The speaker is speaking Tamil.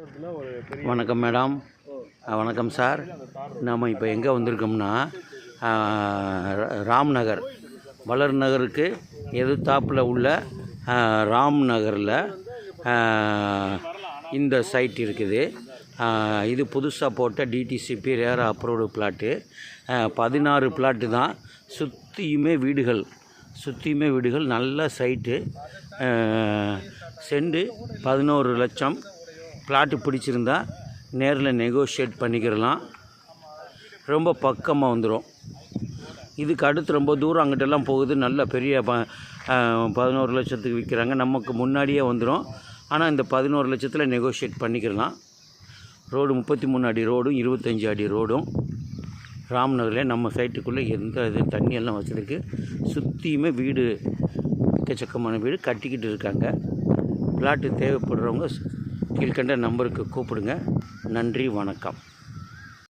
வணக்கம் மேடம். வணக்கம் சார். நாம் இப்போ எங்கே வந்திருக்கோம்னா ராம்நகர் வளர் நகருக்கு எதிர்த்தாப்பில் உள்ள ராம் நகரில் இந்த சைட் இருக்குது. இது புதுசாக போட்ட டிடிசிபி ரேர் அப்ரூவ்டு பிளாட்டு பதினாறு பிளாட்டு தான். சுற்றியுமே வீடுகள். சுற்றியுமே வீடுகள். நல்ல சைட்டு செண்டு பதினோரு லட்சம். பிளாட்டு பிடிச்சிருந்தா நேரில் நெகோஷியேட் பண்ணிக்கிறலாம் ரொம்ப பக்கமாக வந்துடும் இதுக்கு அடுத்து ரொம்ப தூரம் அங்கிட்டெல்லாம் போகுது. நல்ல பெரிய ப பதினோரு லட்சத்துக்கு விற்கிறாங்க நமக்கு முன்னாடியே வந்துடும் ஆனால் இந்த பதினோரு லட்சத்தில் நெகோஷியேட் பண்ணிக்கிறலாம் ரோடு முப்பத்தி மூணு அடி ரோடும் இருபத்தஞ்சி அடி ரோடும். ராம்நகரில் நம்ம சைட்டுக்குள்ளே எந்த இது தண்ணியெல்லாம் வச்சுருக்கு சுற்றியுமே வீடு எக்கச்சக்கமான வீடு கட்டிக்கிட்டு இருக்காங்க. பிளாட்டு தேவைப்படுறவங்க கீழ்கண்ட நம்பருக்கு கூப்பிடுங்க. நன்றி வணக்கம்.